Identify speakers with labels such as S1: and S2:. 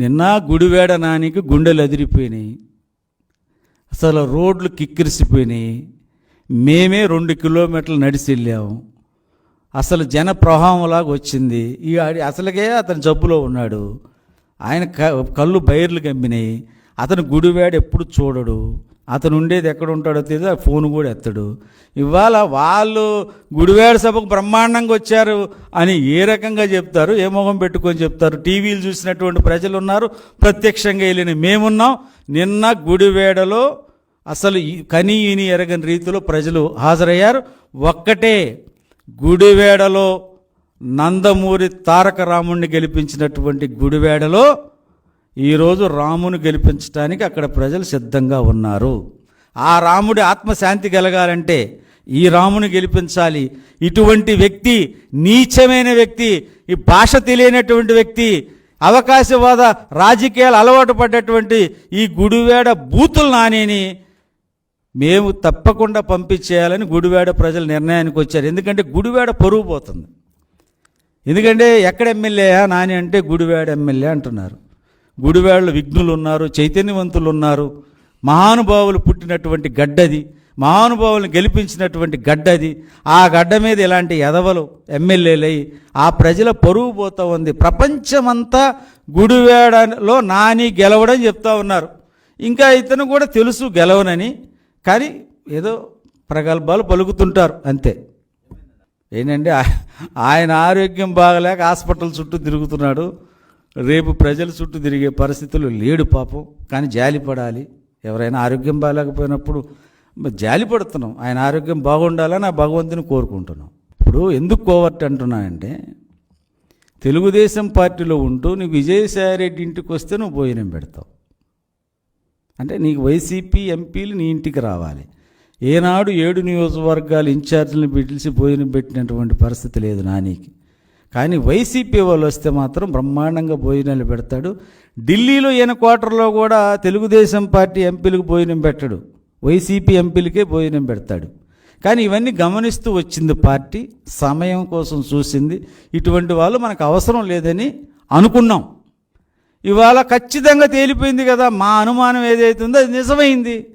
S1: నిన్న గుడివేడ నానికి గుండెలు అదిరిపోయినాయి. అసలు రోడ్లు కిక్కిరిసిపోయినాయి. మేమే రెండు కిలోమీటర్లు నడిచి వెళ్ళాము. అసలు జన ప్రవాహంలాగా వచ్చింది. ఈ ఆడి- అసలుకే అతను జబ్బులో ఉన్నాడు. ఆయన క- కళ్ళు బైర్లు కమ్మినాయి. అతను గుడివేడ ఎప్పుడు చూడడు. అతను ఉండేది ఎక్కడ ఉంటాడో తెలియదు ఆ ఫోన్ కూడా ఎత్తడు. ఇవాళ వాళ్ళు గుడివేడ సభకు బ్రహ్మాండంగా వచ్చారు అని ఏ రకంగా చెప్తారు ఏ మొహం పెట్టుకొని చెప్తారు? టీవీలు చూసినటువంటి ప్రజలు ఉన్నారు ప్రత్యక్షంగా వెళ్ళిన మేమున్నాం. నిన్న గుడివేడలో అసలు కని ఇని ఎరగని రీతిలో ప్రజలు హాజరయ్యారు. ఒక్కటే గుడివేడలో నందమూరి తారక రాముణ్ణి గెలిపించినటువంటి గుడివేడలో ఈరోజు రాముని గెలిపించడానికి అక్కడ ప్రజలు సిద్ధంగా ఉన్నారు. ఆ రాముడి ఆత్మశాంతి కలగాలంటే ఈ రాముని గెలిపించాలి. ఇటువంటి వ్యక్తి నీచమైన వ్యక్తి ఈ భాష తెలియనటువంటి వ్యక్తి అవకాశవాద రాజకీయాలు అలవాటు పడ్డటువంటి ఈ గుడివేడ బూతులు నానేని మేము తప్పకుండా పంపించేయాలని గుడివేడ ప్రజలు నిర్ణయానికి వచ్చారు. ఎందుకంటే గుడివేడ పరుగు పోతుంది. ఎందుకంటే ఎక్కడ ఎమ్మెల్యేయా నాని అంటే గుడివేడ ఎమ్మెల్యే అంటున్నారు. గుడివాడలో విఘ్నులు ఉన్నారు చైతన్యవంతులు ఉన్నారు మహానుభావులు పుట్టినటువంటి గడ్డది మహానుభావులను గెలిపించినటువంటి గడ్డది. ఆ గడ్డ మీద ఇలాంటి ఎదవలు ఎమ్మెల్యేలై ఆ ప్రజల పరువు పోతూ ఉంది. ప్రపంచమంతా గుడివేడలో నాని గెలవడని చెప్తా ఉన్నారు. ఇంకా ఇతను కూడా తెలుసు గెలవనని కానీ ఏదో ప్రగల్భాలు పలుకుతుంటారు అంతే. ఏంటంటే ఆయన ఆరోగ్యం బాగలేక హాస్పిటల్ చుట్టూ తిరుగుతున్నాడు. రేపు ప్రజల చుట్టూ తిరిగే పరిస్థితులు లేడు పాపం. కానీ జాలి పడాలి. ఎవరైనా ఆరోగ్యం బాగాలేకపోయినప్పుడు జాలిపడుతున్నాం జాలి పడుతున్నాం. ఆయన ఆరోగ్యం బాగుండాలని ఆ భగవంతుని కోరుకుంటున్నాం. ఇప్పుడు ఎందుకు కోవర్ట్ అంటున్నానంటే తెలుగుదేశం పార్టీలో ఉంటూ నీకు విజయసాయి రెడ్డి ఇంటికి వస్తే నువ్వు భోజనం పెడతావు. అంటే నీకు వైసీపీ ఎంపీలు నీ ఇంటికి రావాలి. ఏనాడు ఏడు నియోజకవర్గాలు ఇన్ఛార్జీలను పిలిచి భోజనం పెట్టినటువంటి పరిస్థితి లేదు నానికి. కానీ వైసీపీ వాళ్ళు వస్తే మాత్రం బ్రహ్మాండంగా భోజనాలు పెడతాడు. ఢిల్లీలో ఈయన క్వార్టర్లో కూడా తెలుగుదేశం పార్టీ ఎంపీలకు భోజనం పెట్టడు. వైసీపీ ఎంపీలకే భోజనం పెడతాడు. కానీ ఇవన్నీ గమనిస్తూ వచ్చింది పార్టీ సమయం కోసం చూసింది. ఇటువంటి వాళ్ళు మనకు అవసరం లేదని అనుకున్నాం. ఇవాళ ఖచ్చితంగా తేలిపోయింది కదా మా అనుమానం ఏదైతుందో అది నిజమైంది.